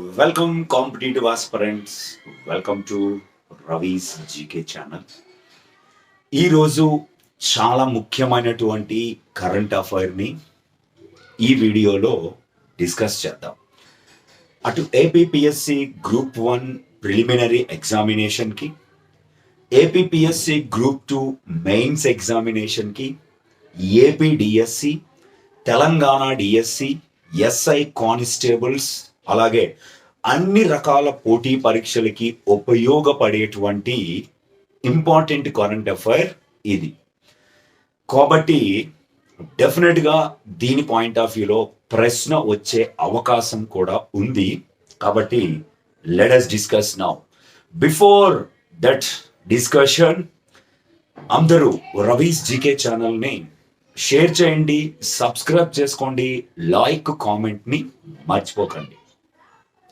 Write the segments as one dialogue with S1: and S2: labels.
S1: Welcome competitive aspirants welcome to Ravi's GK channel ఈరోజు చాలా ముఖ్యమైనటువంటి కరెంట్ అఫైర్ని ఈ వీడియోలో డిస్కస్ చేద్దాం. అటు ఏపీపీఎస్సి గ్రూప్ వన్ ప్రిలిమినరీ ఎగ్జామినేషన్కి APPSC group two mains ఎగ్జామినేషన్కి AP DSC Telangana DSC SI constables అలాగే అన్ని రకాల పోటీ పరీక్షలకి ఉపయోగపడేటువంటి ఇంపార్టెంట్ కరెంట్ అఫైర్ ఇది. కాబట్టి డెఫినెట్గా దీని పాయింట్ ఆఫ్ వ్యూలో ప్రశ్న వచ్చే అవకాశం కూడా ఉంది. కాబట్టి let us discuss now before that discussion అందరూ రవీస్ జీకే ఛానల్ని షేర్ చేయండి సబ్స్క్రైబ్ చేసుకోండి లైక్ కామెంట్ని మర్చిపోకండి.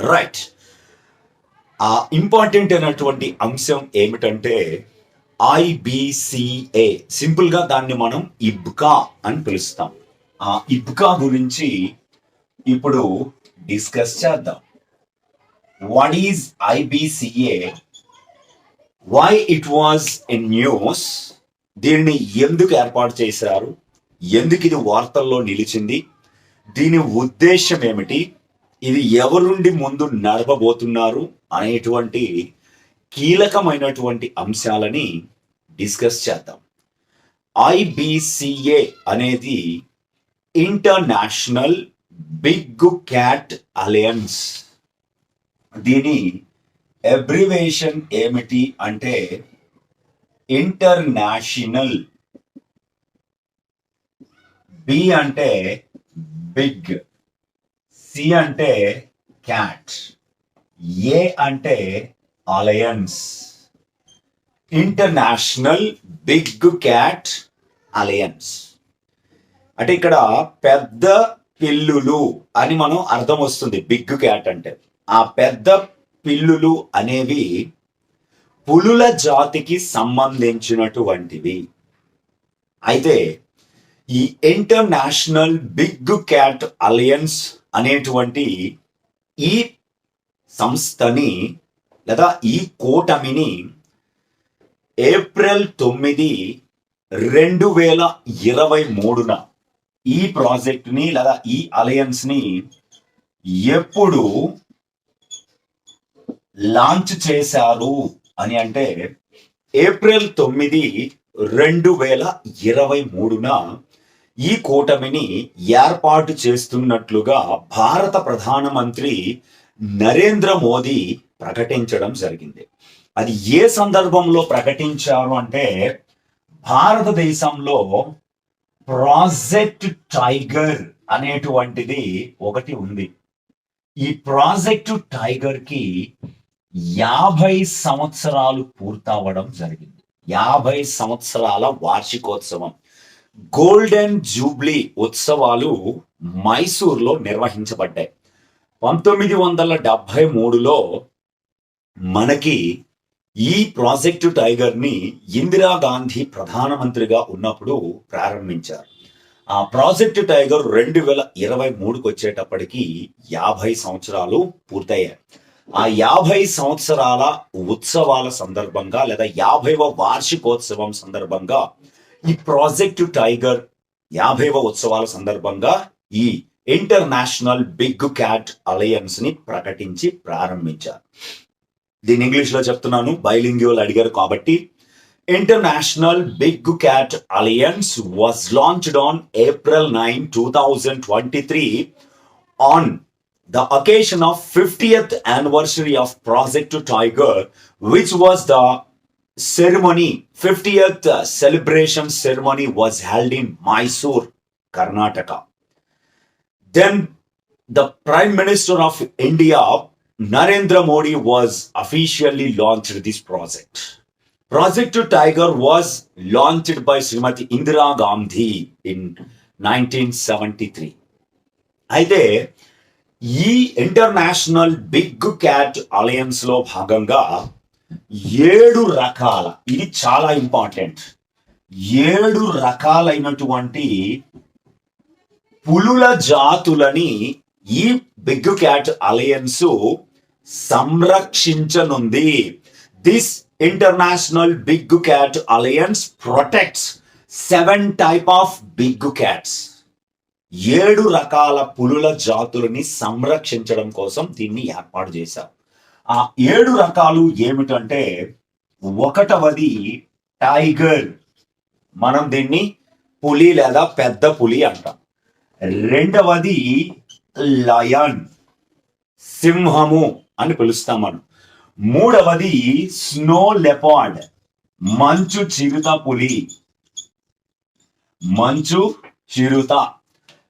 S1: రైట్ ఆ ఇంపార్టెంట్ అయినటువంటి అంశం ఏమిటంటే ఐబిసిఏ సింపుల్గా దాన్ని మనం ఇబ్కా అని పిలుస్తాం. ఆ ఇబ్కా గురించి ఇప్పుడు డిస్కస్ చేద్దాం. What is IBCA why it was in news దీన్ని ఎందుకు ఏర్పాటు చేశారు? ఎందుకు ఇది వార్తల్లో నిలిచింది? దీని ఉద్దేశం ఏమిటి? ఇది ఎవరుండి ముందు నడపబోతున్నారు అనేటువంటి కీలకమైనటువంటి అంశాలని డిస్కస్ చేద్దాం. ఐబిసిఏ అనేది ఇంటర్నేషనల్ బిగ్ క్యాట్ అలయన్స్. దీని ఎబ్రివేషన్ ఏమిటి అంటే ఇంటర్నేషనల్ బి అంటే బిగ్. సి అంటే క్యాట్ ఏ అంటే alliance international big cat alliance అంటే ఇక్కడ పెద్ద పిల్లులు అని మనం అర్థం వస్తుంది బిగ్ క్యాట్ అంటే. ఆ పెద్ద పిల్లులు అనేవి పులుల జాతికి సంబంధించినటువంటివి. అయితే ఈ ఇంటర్నేషనల్ బిగ్ క్యాట్ అలయన్స్ అనేటువంటి ఈ సంస్థని లేదా ఈ కూటమిని ఏప్రిల్ తొమ్మిది రెండు వేల ఇరవై మూడున ఈ ప్రాజెక్ట్ని లేదా ఈ అలయన్స్ని ఎప్పుడు లాంచ్ చేశారు అని అంటే ఏప్రిల్ తొమ్మిది రెండు వేల ఇరవై మూడున ఈ కూటమిని ఏర్పాటు చేస్తున్నట్లుగా భారత ప్రధానమంత్రి నరేంద్ర మోదీ ప్రకటించడం జరిగింది. అది ఏ సందర్భంలో ప్రకటించారు అంటే భారతదేశంలో ప్రాజెక్ట్ టైగర్ అనేటువంటిది ఒకటి ఉంది. ఈ ప్రాజెక్టు టైగర్కి యాభై సంవత్సరాలు పూర్తవడం జరిగింది. యాభై సంవత్సరాల వార్షికోత్సవం. గోల్డెన్ జూబ్లీ ఉత్సవాలు మైసూర్లో నిర్వహించబడ్డాయి. పంతొమ్మిది వందల డెబ్భై మూడులో మనకి ఈ ప్రాజెక్టు టైగర్ని ఇందిరాగాంధీ ప్రధానమంత్రిగా ఉన్నప్పుడు ప్రారంభించారు. ఆ ప్రాజెక్టు టైగర్ రెండు వేల ఇరవై మూడుకి వచ్చేటప్పటికి యాభై సంవత్సరాలు పూర్తయ్యాయి. ఆ యాభై సంవత్సరాల ఉత్సవాల సందర్భంగా లేదా యాభైవ వార్షికోత్సవం సందర్భంగా ఈ ప్రాజెక్టు టైగర్ యాభైవ ఉత్సవాల సందర్భంగా ఈ ఇంటర్నేషనల్ బిగ్ క్యాట్ అలయన్స్ని ప్రకటించి ప్రారంభించారు. దీని ఇంగ్లీష్లో చెప్తున్నాను బైలింగ్యూల్ అడిగారు కాబట్టి. International big cat alliance was launched on April nine two thousand twenty three on the occasion of 50th anniversary of Project Tiger, which was the ceremony, 50th celebration ceremony was held in Mysore, Karnataka. Then the Prime Minister of India, Narendra Modi, was officially launched this project. Project Tiger was launched by Srimati Indira Gandhi in 1973. అయితే ఈ international big cat alliance లో భాగంగా ఏడు రకాల ఇది చాలా important ఏడు రకాలైనటువంటి పులుల జాతులని ఈ big cat alliance సంరక్షించనుంది. This international big cat alliance protects seven type of big cats ఏడు రకాల పులుల జాతులని సంరక్షించడం కోసం దీన్ని ఏర్పాటు చేశారు. ఆ ఏడు రకాలు ఏమిటంటే ఒకటవది టైగర్. మనం దీన్ని పులి లేదా పెద్ద పులి అంటాం. రెండవది లయన్ సింహము అని పిలుస్తాం మనం. మూడవది స్నో లెపార్డ్ మంచు చిరుత పులి. మంచు చిరుత.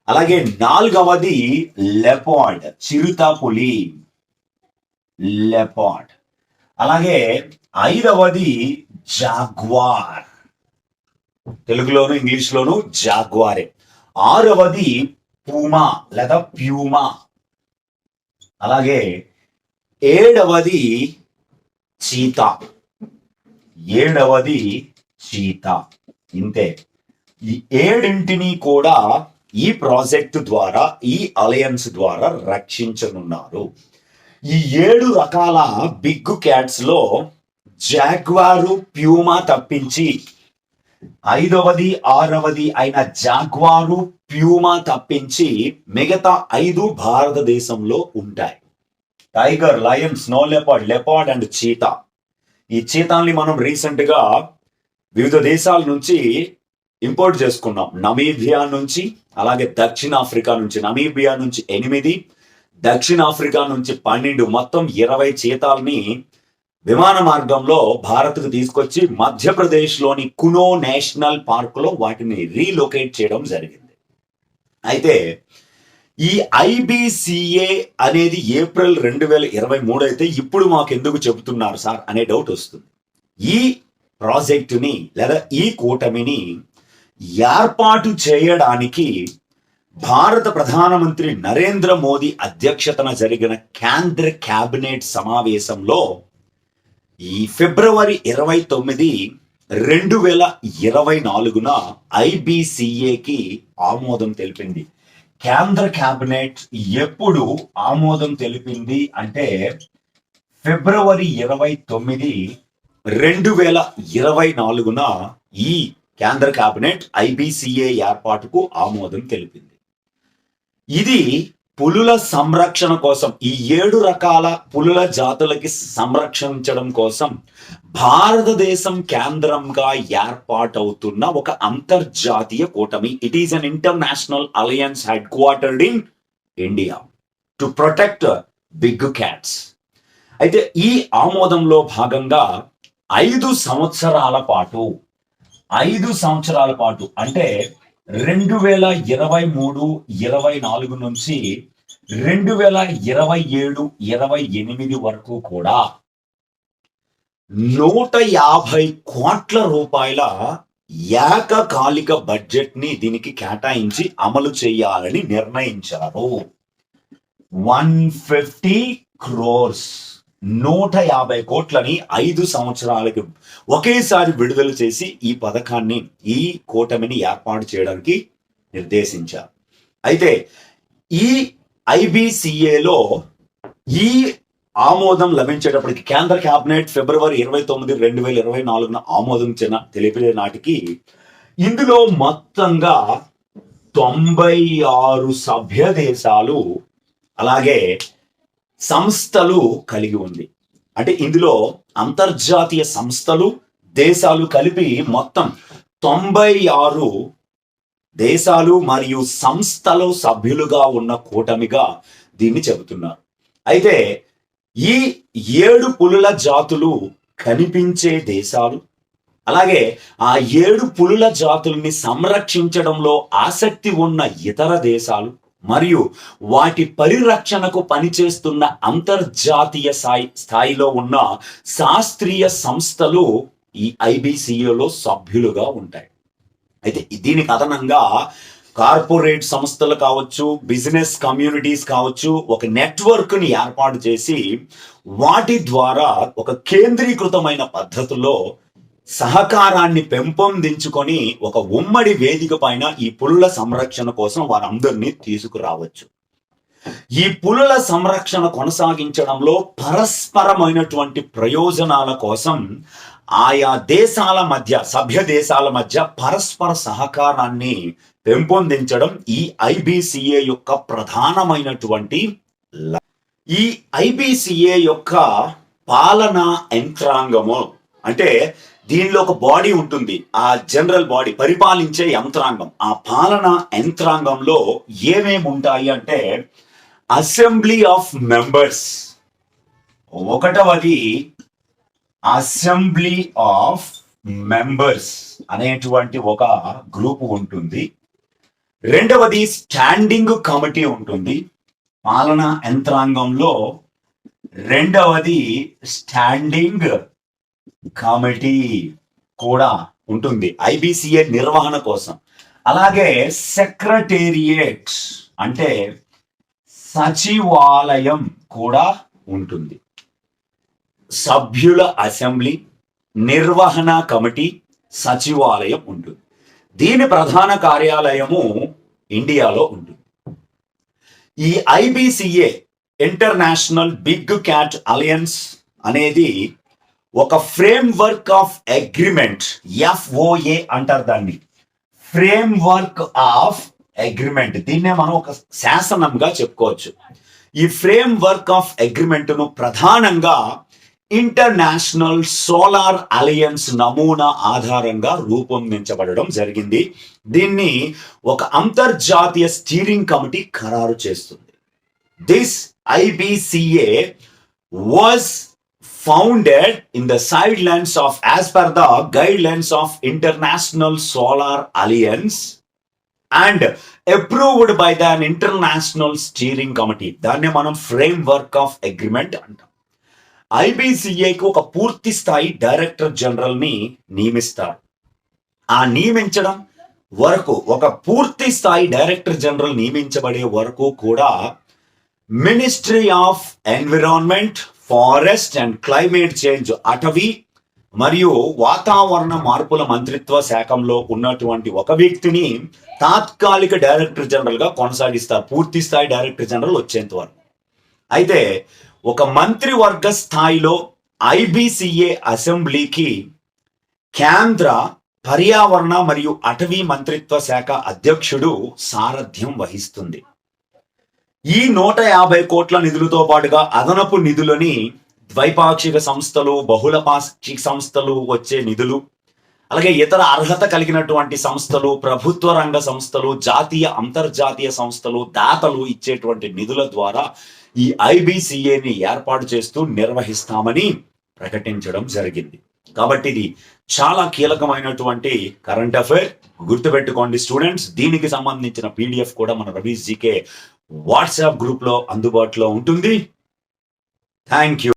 S1: అలాగే నాలుగవది లెపార్డ్ చిరుత పులి. లెపార్డ్ అలాగే ఐదవది జాగ్వార్. తెలుగులోను ఇంగ్లీష్లోను జాగ్వారే. ఆరవది పూమా లేదా ప్యూమా. అలాగే ఏడవది చీతా. ఏడవది చీతా. ఇంతే. ఈ ఏడింటిని కూడా ఈ ప్రాజెక్ట్ ద్వారా ఈ అలయన్స్ ద్వారా రక్షించనున్నారు. ఈ ఏడు రకాల బిగ్ క్యాట్స్లో జాగ్వారు ప్యూమా తప్పించి ఐదవది ఆరవది అయిన జాగ్వారు ప్యూమా తప్పించి మిగతా ఐదు భారతదేశంలో ఉంటాయి. Tiger lion snow leopard leopard and cheetah. ఈ చీతాల్ని మనం రీసెంట్గా వివిధ దేశాల నుంచి ఇంపోర్ట్ చేసుకున్నాం. నమీబియా నుంచి అలాగే దక్షిణాఫ్రికా నుంచి నమీబియా నుంచి ఎనిమిది దక్షిణాఫ్రికా నుంచి పన్నెండు మొత్తం ఇరవై చీతాల్ని విమాన మార్గంలో భారత్కు తీసుకొచ్చి మధ్యప్రదేశ్లోని కునో నేషనల్ పార్క్లో వాటిని రీలొకేట్ చేయడం జరిగింది. అయితే ఈ ఐబిసిఏ అనేది ఏప్రిల్ రెండు వేల ఇరవై మూడు అయితే ఇప్పుడు మాకు ఎందుకు చెబుతున్నారు సార్ అనే డౌట్ వస్తుంది. ఈ ప్రాజెక్టుని లేదా ఈ కూటమిని ఏర్పాటు చేయడానికి భారత ప్రధానమంత్రి నరేంద్ర మోదీ అధ్యక్షతన జరిగిన కేంద్ర క్యాబినెట్ సమావేశంలో ఈ ఫిబ్రవరి ఇరవై తొమ్మిది రెండు వేల ఇరవై నాలుగున ఐబిసిఏకి ఆమోదం తెలిపింది. కేంద్ర క్యాబినెట్ ఎప్పుడు ఆమోదం తెలిపింది అంటే ఫిబ్రవరి ఇరవై తొమ్మిది రెండు వేల ఇరవై నాలుగున ఈ కేంద్ర క్యాబినెట్ ఐబిసిఏ ఏర్పాటుకు ఆమోదం తెలిపింది. ఇది పులుల సంరక్షణ కోసం ఈ ఏడు రకాల పులుల జాతులకి సంరక్షించడం కోసం భారతదేశం కేంద్రంగా ఏర్పాటవుతున్న ఒక అంతర్జాతీయ కూటమి. It is an international alliance headquartered in India to protect big cats అయితే ఈ ఆమోదంలో భాగంగా ఐదు సంవత్సరాల పాటు ఐదు సంవత్సరాల పాటు అంటే రెండు వేల ఇరవై మూడు ఇరవై నాలుగు నుంచి రెండు వేల ఇరవై ఏడు ఇరవై ఎనిమిది వరకు కూడా నూట యాభై కోట్ల రూపాయల ఏకకాలిక బడ్జెట్ని దీనికి కేటాయించి అమలు చేయాలని నిర్ణయించారు. One fifty crores. నూట యాభై కోట్లని ఐదు సంవత్సరాలకి ఒకేసారి విడుదల చేసి ఈ పథకాన్ని ఈ కూటమిని ఏర్పాటు చేయడానికి నిర్దేశించారు. అయితే ఈ ఐబిసిఏలో ఈ ఆమోదం లభించేటప్పటికి కేంద్ర కేబినెట్ ఫిబ్రవరి ఇరవై తొమ్మిది రెండు వేల ఇరవై నాలుగున ఆమోదించిన తెలిపే నాటికి ఇందులో మొత్తంగా తొంభై ఆరు సభ్య దేశాలు అలాగే సంస్థలు కలిగి ఉంది. అంటే ఇందులో అంతర్జాతీయ సంస్థలు దేశాలు కలిపి మొత్తం తొంభై ఆరు దేశాలు మరియు సంస్థలు సభ్యులుగా ఉన్న కూటమిగా దీన్ని చెబుతున్నారు. అయితే ఈ ఏడు పులుల జాతులు కనిపించే దేశాలు అలాగే ఆ ఏడు పులుల జాతుల్ని సంరక్షించడంలో ఆసక్తి ఉన్న ఇతర దేశాలు మరియు వాటి పరిరక్షణకు పనిచేస్తున్న అంతర్జాతీయ స్థాయి స్థాయిలో ఉన్న శాస్త్రీయ సంస్థలు ఈ ఐబిసిఏలో సభ్యులుగా ఉంటాయి. అయితే దీనికి అదనంగా కార్పొరేట్ సంస్థలు కావచ్చు బిజినెస్ కమ్యూనిటీస్ కావచ్చు ఒక నెట్వర్క్ని ఏర్పాటు చేసి వాటి ద్వారా ఒక కేంద్రీకృతమైన పద్ధతిలో సహకారాన్ని పెంపొందించుకొని ఒక ఉమ్మడి వేదిక పైన ఈ పులుల సంరక్షణ కోసం వారందరినీ తీసుకురావచ్చు. ఈ పులుల సంరక్షణ కొనసాగించడంలో పరస్పరమైనటువంటి ప్రయోజనాల కోసం ఆయా దేశాల మధ్య సభ్య దేశాల మధ్య పరస్పర సహకారాన్ని పెంపొందించడం ఈ ఐబిసిఏ యొక్క ప్రధానమైనటువంటి ఈ ఐబిసిఏ యొక్క పాలనా యంత్రాంగము. అంటే దీనిలో ఒక బాడీ ఉంటుంది. ఆ జనరల్ బాడీ పరిపాలించే యంత్రాంగం. ఆ పాలనా యంత్రాంగంలో ఏమేమి ఉంటాయి అంటే అసెంబ్లీ ఆఫ్ మెంబర్స్ ఒకటవది అసెంబ్లీ ఆఫ్ మెంబర్స్ అనేటువంటి ఒక గ్రూప్ ఉంటుంది. రెండవది స్టాండింగ్ కమిటీ ఉంటుంది. పాలనా యంత్రాంగంలో రెండవది స్టాండింగ్ కమిటీ కూడా ఉంటుంది. ఐబిసిఏ నిర్వహణ కోసం. అలాగే సెక్రటేరియట్ అంటే సచివాలయం కూడా ఉంటుంది. సభ్యుల అసెంబ్లీ నిర్వహణ కమిటీ సచివాలయం ఉంటుంది. దీని ప్రధాన కార్యాలయము ఇండియాలో ఉంటుంది. ఈ IBCA international big cat alliance అనేది ఒక framework of agreement FOA అంటారు దాన్ని. ఫ్రేమ్ వర్క్ ఆఫ్ అగ్రిమెంట్ దీన్నే మనం ఒక శాసనంగా చెప్పుకోవచ్చు. ఈ ఫ్రేమ్ వర్క్ ఆఫ్ అగ్రిమెంట్ను ప్రధానంగా ఇంటర్నేషనల్ సోలార్ అలయన్స్ నమూనా ఆధారంగా రూపొందించబడడం జరిగింది. దీన్ని ఒక అంతర్జాతీయ స్టీరింగ్ కమిటీ ఖరారు చేస్తుంది. This IBCA was founded in the sidelines of of per the guidelines of international solar alliance and approved by the international steering committee దాన్ని మనం ఫ్రేమ్ వర్క్ ఆఫ్ అగ్రిమెంట్ అంటాం ఐబిసిఐకి ఒక పూర్తి స్థాయి డైరెక్టర్ జనరల్ని నియమిస్తారు ఆ నియమించడం వరకు ఒక పూర్తి స్థాయి డైరెక్టర్ జనరల్ నియమించబడే వరకు కూడా ministry of environment forest and climate change అటవీ మరియు వాతావరణ మార్పుల మంత్రిత్వ శాఖంలో ఉన్నటువంటి ఒక వ్యక్తిని తాత్కాలిక డైరెక్టర్ జనరల్గా కొనసాగిస్తారు. పూర్తి స్థాయి డైరెక్టర్ జనరల్ వచ్చేంత వరకు. అయితే ఒక మంత్రివర్గ స్థాయిలో ఐబిసిఏ అసెంబ్లీకి కేంద్ర పర్యావరణ మరియు అటవీ మంత్రిత్వ శాఖ అధ్యక్షుడు సారథ్యం వహిస్తుంది. ఈ నూట యాభై కోట్ల నిధులతో పాటుగా అదనపు నిధులని ద్వైపాక్షిక సంస్థలు బహుళ పాక్షిక సంస్థలు వచ్చే నిధులు అలాగే ఇతర అర్హత కలిగినటువంటి సంస్థలు ప్రభుత్వ రంగ సంస్థలు జాతీయ అంతర్జాతీయ సంస్థలు దాతలు ఇచ్చేటువంటి నిధుల ద్వారా ఈ ఐబిసిఏని ఏర్పాటు చేస్తూ నిర్వహిస్తామని ప్రకటించడం జరిగింది. కాబట్టి ఇది చాలా కీలకమైనటువంటి కరెంట్ అఫైర్ గుర్తుపెట్టుకోండి స్టూడెంట్స్ దీనికి సంబంధించిన పీడిఎఫ్ కూడా మన రవీష్ జీకే వాట్సాప్ గ్రూప్లో అందుబాటులో ఉంటుంది. Thank you